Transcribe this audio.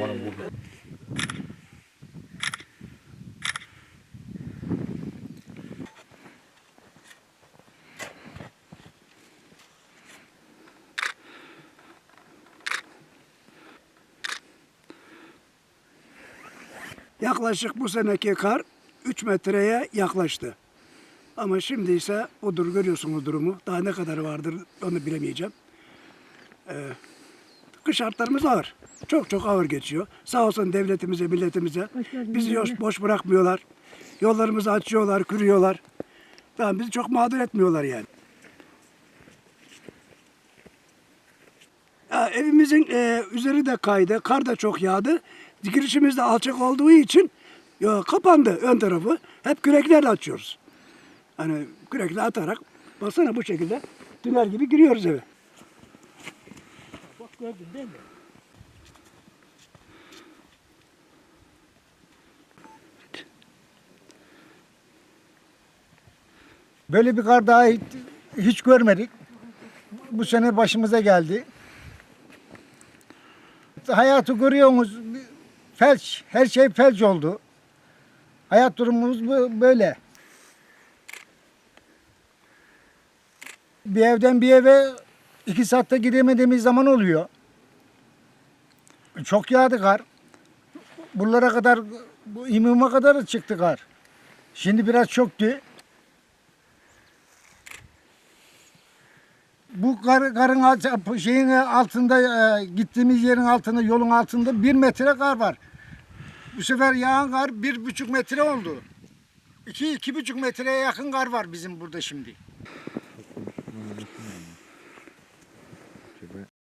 bakalım burada. Yaklaşık bu seneki kar 3 metreye yaklaştı. Ama şimdi ise odur görüyorsunuz durumu. Daha ne kadar vardır onu bilemeyeceğim. Ee, kış şartlarımız ağır. Çok çok ağır geçiyor. Sağ olsun devletimize, milletimize. Bizi boş, boş bırakmıyorlar. Yollarımızı açıyorlar, kürüyorlar. Tamam, bizi çok mağdur etmiyorlar yani. Ya, evimizin e, üzeri de kaydı, kar da çok yağdı. Girişimiz de alçak olduğu için ya, kapandı ön tarafı. Hep küreklerle açıyoruz. Hani kürekle atarak baksana bu şekilde tünel gibi giriyoruz eve. Gördün değil mi? Böyle bir kar daha hiç, hiç görmedik. Bu sene başımıza geldi. Hayatı görüyorsunuz. Felç, her şey felç oldu. Hayat durumumuz bu- böyle. Bir evden bir eve iki saatte gidemediğimiz zaman oluyor. Çok yağdı kar. Buralara kadar, bu imuma kadar çıktı kar. Şimdi biraz çöktü. Bu kar, karın şeyin altında e, gittiğimiz yerin altında yolun altında bir metre kar var. Bu sefer yağan kar bir buçuk metre oldu. İki, iki buçuk metreye yakın kar var bizim burada şimdi.